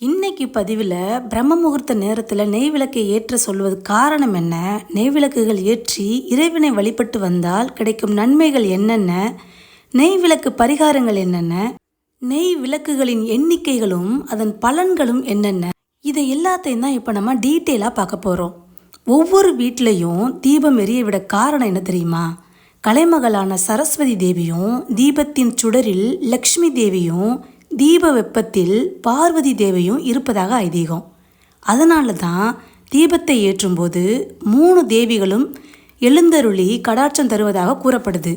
இன்னைக்கு பதிவில் பிரம்ம முகூர்த்த நேரத்தில் நெய் விளக்கை ஏற்ற சொல்வது காரணம் என்ன? நெய் விளக்குகள் ஏற்றி இறைவனை வழிபட்டு வந்தால் கிடைக்கும் நன்மைகள் என்னென்ன? நெய் விளக்கு பரிகாரங்கள் என்னென்ன? நெய் விளக்குகளின் எண்ணிக்கைகளும் அதன் பலன்களும் என்னென்ன? இதை எல்லாத்தையும் தான் இப்போ நம்ம டீட்டெயிலாக பார்க்க போகிறோம் ஒவ்வொரு வீட்லேயும் தீபம் எரிய விட காரணம் என்ன தெரியுமா? கலைமகளான சரஸ்வதி தேவியும் தீபத்தின் சுடரில் லக்ஷ்மி தேவியும் தீப வெப்பத்தில் பார்வதி தேவியும் இருப்பதாக ஐதீகம். அதனால தான் தீபத்தை ஏற்றும்போது மூணு தேவிகளும் எழுந்தருளி கடாட்சம் தருவதாக கூறப்படுது.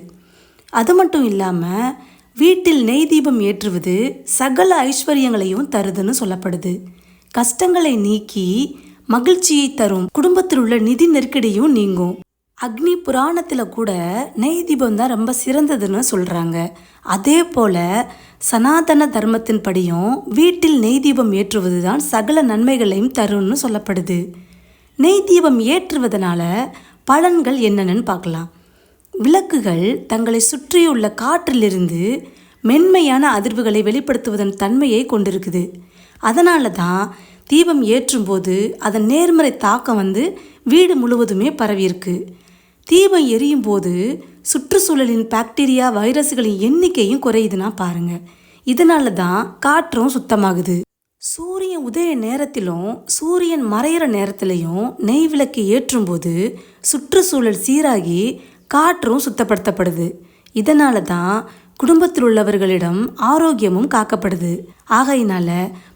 அது மட்டும் இல்லாமல் வீட்டில் நெய் தீபம் ஏற்றுவது சகல ஐஸ்வர்யங்களையும் தருதுன்னு சொல்லப்படுது. கஷ்டங்களை நீக்கி மகிழ்ச்சியை தரும் குடும்பத்தில் உள்ள நிதி நெருக்கடியும் நீங்கும். அக்னி புராணத்தில் கூட நெய் தீபம் தான் ரொம்ப சிறந்ததுன்னு சொல்கிறாங்க அதே போல் சனாதன தர்மத்தின் படியும் வீட்டில் நெய் தீபம் ஏற்றுவது தான் சகல நன்மைகளையும் தரும்னு சொல்லப்படுது. நெய் தீபம் ஏற்றுவதனால பலன்கள் என்னென்னு பார்க்கலாம். விளக்குகள் தங்களை சுற்றியுள்ள காற்றிலிருந்து மென்மையான அதிர்வுகளை வெளிப்படுத்துவதன் தன்மையை கொண்டிருக்குது. அதனால தான் தீபம் ஏற்றும்போது அதன் நேர்மறை தாக்கம் வந்து வீடு முழுவதுமே பரவியிருக்கு. தீபம் எரியும் போது சுற்றுச்சூழலின் பாக்டீரியா வைரஸ்களின் எண்ணிக்கையும் குறையுதுன்னா பாருங்க. இதனால தான் காற்றும் சுத்தமாகுது. சூரியன் உதய நேரத்திலும் சூரியன் மறையிற நேரத்திலையும் நெய் விளக்கு ஏற்றும்போது சுற்றுச்சூழல் சீராகி காற்றும் சுத்தப்படுத்தப்படுது. இதனால தான் குடும்பத்தில் உள்ளவர்களிடம் ஆரோக்கியமும் காக்கப்படுது. ஆகையினால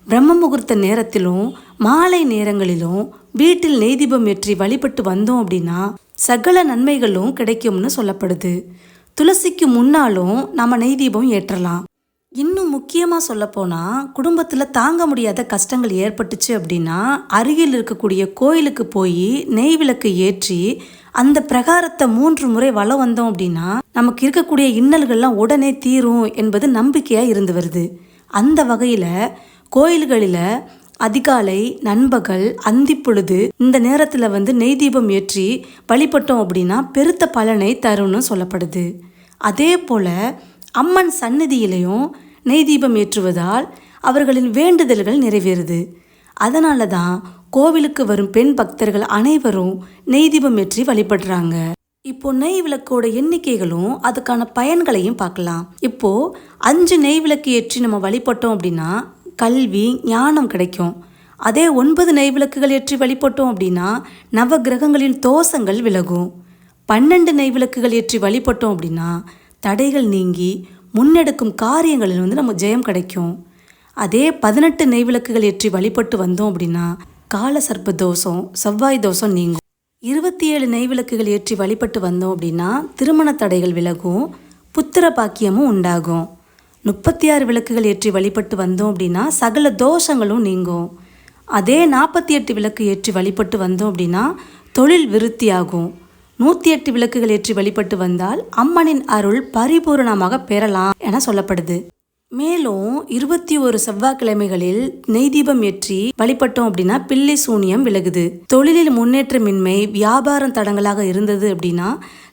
பிரம்ம முகூர்த்த நேரத்திலும் மாலை நேரங்களிலும் வீட்டில் நெய் தீபம் ஏற்றி வழிபட்டு வந்தோம் அப்படின்னா சகல நன்மைகளும் கிடைக்கும்னு சொல்லப்படுது. துளசிக்கு முன்னாலும் நம்ம நெய் தீபம் ஏற்றலாம். இன்னும் முக்கியமாக சொல்லப்போனால் குடும்பத்தில் தாங்க முடியாத கஷ்டங்கள் ஏற்பட்டுச்சு அப்படின்னா அருகில் இருக்கக்கூடிய கோயிலுக்கு போய் நெய் விளக்கு ஏற்றி அந்த பிரகாரத்தை மூன்று முறை வளம் வந்தோம் அப்படின்னா நமக்கு இருக்கக்கூடிய இன்னல்கள்லாம் உடனே தீரும் என்பது நம்பிக்கையாக இருந்து வருது. அந்த வகையில் கோயில்களில் அதிகாலை நண்பகல் அந்திப்பொழுது இந்த நேரத்தில் வந்து நெய் தீபம் ஏற்றி வழிபட்டோம் அப்படின்னா பெருத்த பலனை தரும்னு சொல்லப்படுது. அதே போல் அம்மன் சந்நிதியிலையும் நெய் தீபம் ஏற்றுவதால் அவர்களின் வேண்டுதல்கள் நிறைவேறுது. அதனால தான் கோவிலுக்கு வரும் பெண் பக்தர்கள் அனைவரும் நெய் தீபம் ஏற்றி வழிபடுறாங்க. இப்போ நெய் விளக்கோட எண்ணிக்கைகளும் அதுக்கான பயன்களையும் பார்க்கலாம். இப்போ அஞ்சு நெய் விளக்கு ஏற்றி நம்ம வழிபட்டோம் அப்படின்னா கல்வி ஞானம் கிடைக்கும். அதே ஒன்பது நெய் விளக்குகள் ஏற்றி வழிபட்டோம் அப்படின்னா நவ கிரகங்களின் தோஷங்கள் விலகும். பன்னெண்டு நெய் விளக்குகள் ஏற்றி வழிபட்டோம் அப்படின்னா தடைகள் நீங்கி முன்னெடுக்கும் காரியங்களில் வந்து நம்ம ஜெயம் கிடைக்கும். அதே பதினெட்டு நெய் விளக்குகள் ஏற்றி வழிபட்டு வந்தோம் அப்படின்னா கால சர்ப்ப தோஷம் செவ்வாய் தோஷம் நீங்கும். இருபத்தி ஏழு நெய் விளக்குகள் ஏற்றி வழிபட்டு வந்தோம் அப்படின்னா திருமண தடைகள் விலகும் புத்திர பாக்கியமும் உண்டாகும். முப்பத்தி ஆறு விளக்குகள் ஏற்றி வழிபட்டு வந்தோம் அப்படின்னா சகல தோஷங்களும் நீங்கும். அதே நாற்பத்தி எட்டு விளக்கு ஏற்றி வழிபட்டு வந்தோம் அப்படின்னா தொழில் விருத்தியாகும். நூற்றி எட்டு விளக்குகள் ஏற்றி வழிபட்டு வந்தால் அம்மனின் அருள் பரிபூர்ணமாக பெறலாம் என சொல்லப்படுது. மேலும் இருபத்தி ஒரு செவ்வாய்க்கிழமைகளில் நெய் தீபம் ஏற்றி வழிபட்டோம் அப்படின்னா பிள்ளை சூனியம் விலகுது. தொழிலில் முன்னேற்றமின்மை வியாபாரம் தடங்களாக இருந்தது அப்படின்னா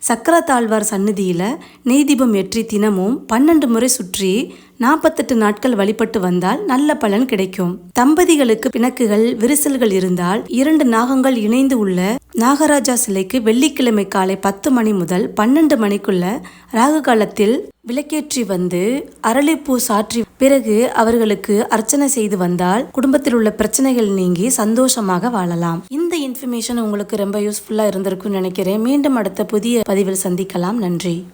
சக்கரத்தாழ்வார் சந்நிதியில் நெய் தீபம் ஏற்றி தினமும் பன்னெண்டு முறை சுற்றி நாற்பத்தெட்டு நாட்கள் வழிபட்டு வந்தால் நல்ல பலன் கிடைக்கும். தம்பதிகளுக்கு பிணக்குகள் விரிசல்கள் இருந்தால் இரண்டு நாகங்கள் இணைந்து உள்ள நாகராஜா சிலைக்கு வெள்ளிக்கிழமை காலை பத்து மணி முதல் பன்னெண்டு மணிக்குள்ள ராகு காலத்தில் விளக்கேற்றி வந்து அரளிப்பூ சாற்றி பிறகு அவர்களுக்கு அர்ச்சனை செய்து வந்தால் குடும்பத்தில் உள்ள பிரச்சனைகள் நீங்கி சந்தோஷமாக வாழலாம். இந்த இன்ஃபர்மேஷன் உங்களுக்கு ரொம்ப யூஸ்ஃபுல்லாக இருந்திருக்கும்னு நினைக்கிறேன். மீண்டும் அடுத்த புதிய பதிவில் சந்திக்கலாம். நன்றி.